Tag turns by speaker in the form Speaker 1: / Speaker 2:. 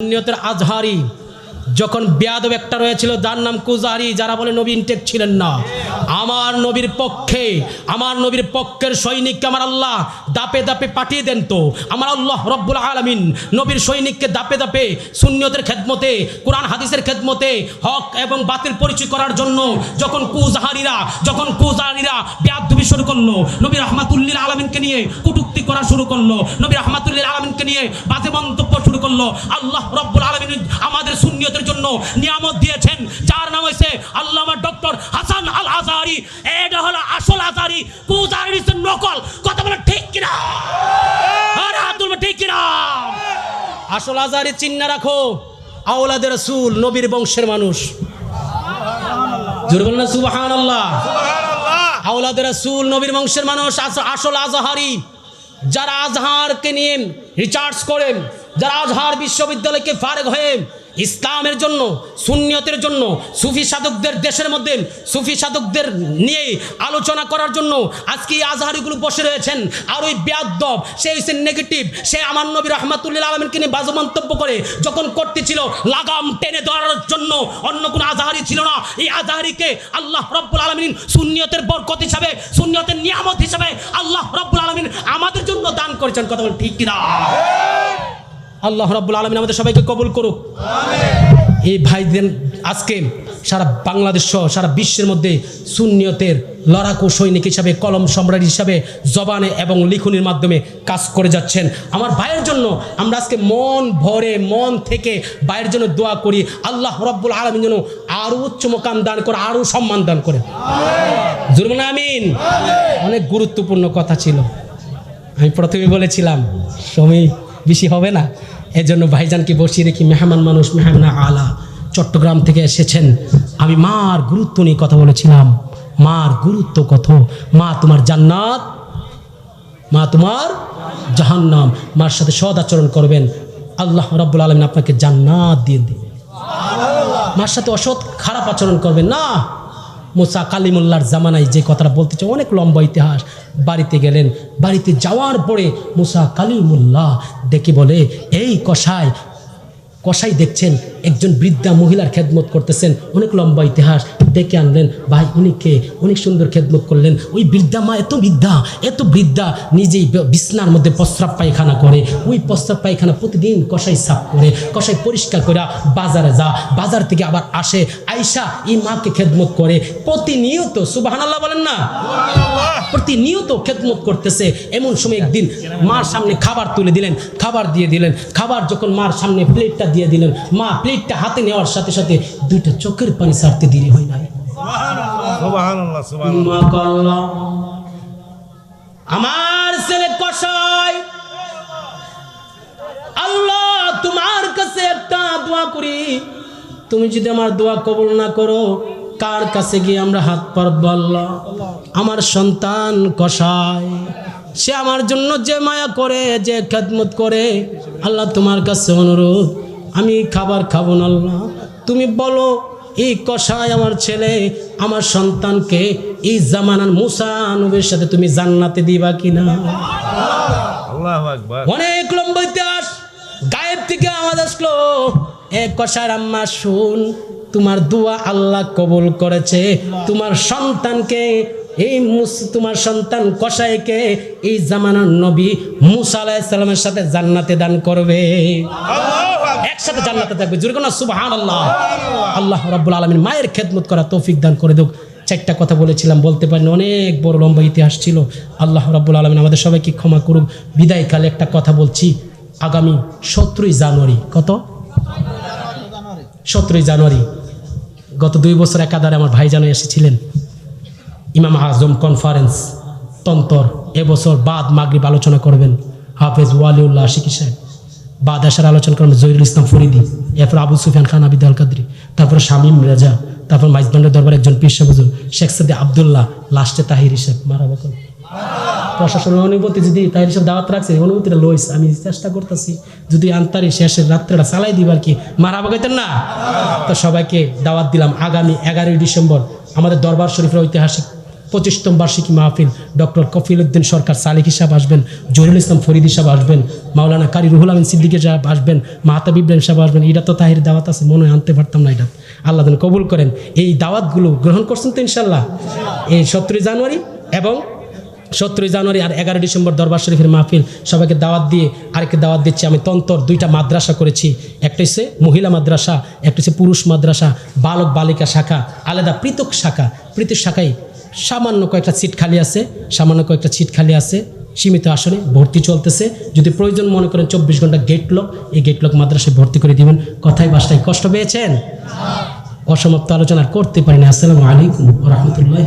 Speaker 1: নিয়তের আজহারি। যখন বেয়াদব একটা রয়েছিল, যার নাম কুজাহারি যারা বলে নবী ইনটেক ছিলেন না। আমার নবীর পক্ষে, আমার নবীর পক্ষের সৈনিককে আমার আল্লাহ দাপে দাপে পাঠিয়ে দেন তো। আমার আল্লাহ রব্বুল আলমিন নবীর সৈনিককে দাপে দাপে শূন্যতের খেদমতে, কোরআন, হাদিসের খেদমতে হক এবং বাতিল পরিচয় করার জন্য যখন কুজাহারিরা যখন কুজাহারিরা বেয়াদবি শুরু করল, নবী রহমাতুল্লিল আলমিনকে নিয়ে কটুক্তি করা শুরু করল, নবী রহমাতুল্লিল আলমিনকে নিয়ে বাজে মন্তব্য শুরু করল, আল্লাহ রব্বুল আলমিন আমাদের শূন্যতের জন্য নিয়ামত দিয়েছেন। যার নাম হয়েছে আল্লামা ডক্টর হাসান আল আজারি এটা হলো আসল আজারি। কুজাহারি নকল। কথা বলে ঠিক কিনা? আরে তুলবে ঠিক কিনা? আসল আজারি চিহ্ন রাখো। আওলাদের রসুল নবীর বংশের মানুষ। জোর বলেন সুবাহান আল্লাহ আওলাদের রসুল নবীর বংশের মানুষ আসল আজহারি। যারা আজহারকে নিয়ে রিচার্জ করেন যারা আজহার বিশ্ববিদ্যালয়কে ফারেক হয়ে ইসলামের জন্য, সুন্নিয়তের জন্য, সুফি সাধকদের দেশের মধ্যে, সুফি সাধকদের নিয়ে আলোচনা করার জন্য আজকে এই আজহারিগুলো বসে রয়েছেন। আর ওই বেয়াদ্দব সে হচ্ছে নেগেটিভ সে আমার নবী রহমাতুল্লিল আলমিনকে নিয়ে বাজে মন্তব্য করে যখন করতেছিল লাগাম টেনে ধরার জন্য অন্য কোনো আজহারি ছিল না। এই আজহারিকে আল্লাহ রব্বুল আলমিন সুন্নিয়তের বরকত হিসাবে, সুন্নিয়তের নিয়ামত হিসাবে আল্লাহ রব্বুল আলমিন আমাদের জন্য দান করেছেন। কথা বল ঠিক কিনা? আল্লাহ রব্বুল আলমিন আমাদের সবাইকে কবুল করুক। এই ভাইদের আজকে সারা বাংলাদেশ সহ সারা বিশ্বের মধ্যে শূন্যতের লড়াকু সৈনিক হিসাবে কলম সম্রাট হিসাবে জবানে এবং লিখনির মাধ্যমে কাজ করে যাচ্ছেন। আমার ভাইয়ের জন্য আমরা আজকে মন ভরে মন থেকে ভাইয়ের জন্য দোয়া করি আল্লাহ রব্বুল আলমিন যেন আরও উচ্চ মোকাম দান করে আরও সম্মান দান করে। জুরমান আমিন। অনেক গুরুত্বপূর্ণ কথা ছিল। আমি প্রথমে বলেছিলাম সময় বেশি হবে না। এজন্য ভাইজানকে বসিয়ে রেখি মেহমান মানুষ, মেহমানা আলা চট্টগ্রাম থেকে এসেছেন। আমি মার গুরুত্ব নিয়ে কথা বলেছিলাম। মার গুরুত্ব কত? মা তোমার জান্নাত, মা তোমার জাহান্নাম। মার সাথে সদ আচরণ করবেন। আল্লাহ রাব্বুল আলমিন আপনাকে জান্নাত দিয়ে দিবে মার সাথে অসৎ, খারাপ আচরণ করবেন না। মুসা কালিমুল্লার জামানায় যে কথাটা বলতে চাই অনেক লম্বা ইতিহাস। বাড়িতে গেলেন। বাড়িতে যাওয়ার পরে মুসা কালিমুল্লাহ ডেকে বলে, এই কষায় কষাই দেখছেন, একজন বৃদ্ধা মহিলার খেদমত করতেছেন। অনেক লম্বা ইতিহাস। ডেকে আনলেন, ভাই, উনি কে? অনেক সুন্দর খেদমত করলেন। ওই বৃদ্ধা মা এত বৃদ্ধা এত বৃদ্ধা, নিজেই বিছনার মধ্যে প্রস্রাব পায়খানা করে। ওই প্রস্রাব পায়খানা প্রতিদিন কষাই সাফ করে। কষাই পরিষ্কার করে বাজারে যা। বাজার থেকে আবার আসে আয়সা এই মাকে খেদমত করে। প্রতিনিয়ত সুবাহানাল্লাহ বলেন না? প্রতিনিয়ত খেদমত করতেছে। এমন সময় একদিন মার সামনে খাবার তুলে দিলেন খাবার দিয়ে দিলেন খাবার যখন মার সামনে প্লেটটা দিয়ে দিলেন মা প্লেটটা হাতে নেওয়ার সাথে সাথে দুইটা চোখের পানি সারতে দেরি হয় নাই। আমার ছেলে কষাই আল্লাহ তোমার কাছে একটা দোয়া করি। তুমি যদি আমার দোয়া কবুল না করো কার কাছে গিয়ে আমরা হাত পারব আল্লাহ? আমার সন্তান কষায় সে আমার জন্য যে মায়া করে যে খেদমত করে আল্লাহ তোমার কাছে অনুরোধ আমি খাবার খাব না আল্লাহ। তুমি বলো এই কষায় আমার ছেলে আমার সন্তানকে এই জামানার মুসা নবীর সাথে তুমি জান্নাতে দিবা কিনা? অনেক লম্বা ইতিহাস গায়েব থেকে আওয়াজ আসলো। এ কষার আম্মা, শুন, তোমার দোয়া আল্লাহ কবুল করেছে। তোমার সন্তানকে, এই তোমার সন্তান কষাইকে এই জামানার নবী মুসা আলাইসাল্লামের সাথে জান্নাতে দান করবে। একসাথে জান্নাতে থাকবে। জোরে কোনো সুবহান আল্লাহ আল্লাহ রাব্বুল আলামিন মায়ের খেদমত করা তৌফিক দান করে দেখ চারটা কথা বলেছিলাম, বলতে পারিনি, অনেক বড় লম্বা ইতিহাস ছিল। আল্লাহ রাব্বুল আলামিন আমাদের সবাইকে ক্ষমা করুক। বিদায়কালে একটা কথা বলছি। আগামী সতেরোই জানুয়ারি, কত? সতেরোই জানুয়ারি, গত দুই বছর একাধারে আমার ভাইজান এসেছিলেন। ইমাম আজম কনফারেন্স তন্তর, এবছর বাদ মাগরিব আলোচনা করবেন। হাফেজ ওয়ালিউল্লাহ আশিকি সাহেব। বাদ আসার আলোচনা করবেন জহিরুল ইসলাম ফরিদি, এরপর আবু সুফিয়ান খান আবিদ আল কাদরি, তারপর শামীম রেজা, তারপর মাইজবান্ডের দরবার একজন পীর সাহেব শেখ সাদি আবদুল্লাহ, লাস্টে তাহির হিসেব মারা বকন প্রশাসনের অনুমতি যদি তাই সব দাওয়াত রাখছে, অনুমতিটা লইস। আমি চেষ্টা করতেছি, যদি আন্তারি শেষের রাত্রেটা চালাই দিবার কি। মারা বকাইতেন না? তো সবাইকে দাওয়াত দিলাম আগামী এগারোই ডিসেম্বর। আমাদের দরবার শরীফের ঐতিহাসিক পঁচিশতম বার্ষিকী মাহফিল। ডক্টর কফিল উদ্দিন সরকার সালিক হিসাব আসবেন, জহিরুল ইসলাম ফরিদ হিসাব আসবেন, মাওলানা কারি রুহুল আমিন সিদ্দিকের সাহেব আসবেন, মাহাতাব ইব্রাহিম সাহেব আসবেন। এটা তো তাহির দাওয়াত আছে, মনে আনতে পারতাম না এটা। আল্লাহ কবুল করেন। এই দাওয়াতগুলো গ্রহণ করছেন তো ইনশাল্লাহ এই সতেরোই জানুয়ারি এবং সতেরোই জানুয়ারি আর এগারো ডিসেম্বর দরবার শরীফের মাহফিল। সবাইকে দাওয়াত দিয়ে আরেককে দাওয়াত দিচ্ছি। আমি তন্তর দুইটা মাদ্রাসা করেছি। একটা হচ্ছে মহিলা মাদ্রাসা, একটা হচ্ছে পুরুষ মাদ্রাসা, বালক বালিকা শাখা, আলাদা পৃথক শাখা। পৃথক শাখায় সামান্য কয়েকটা সিট খালি আছে, সামান্য কয়েকটা সিট খালি আছে। সীমিত আসনে ভর্তি চলতেছে। যদি প্রয়োজন মনে করেন চব্বিশ ঘণ্টা গেট লক এই গেট লক মাদ্রাসায় ভর্তি করে দিবেন। কথায় বাসটায় কষ্ট পেয়েছেন? অসমাপ্ত আলোচনা করতে পারিনি আসসালামু আলাইকুম রহমতুল্লাহ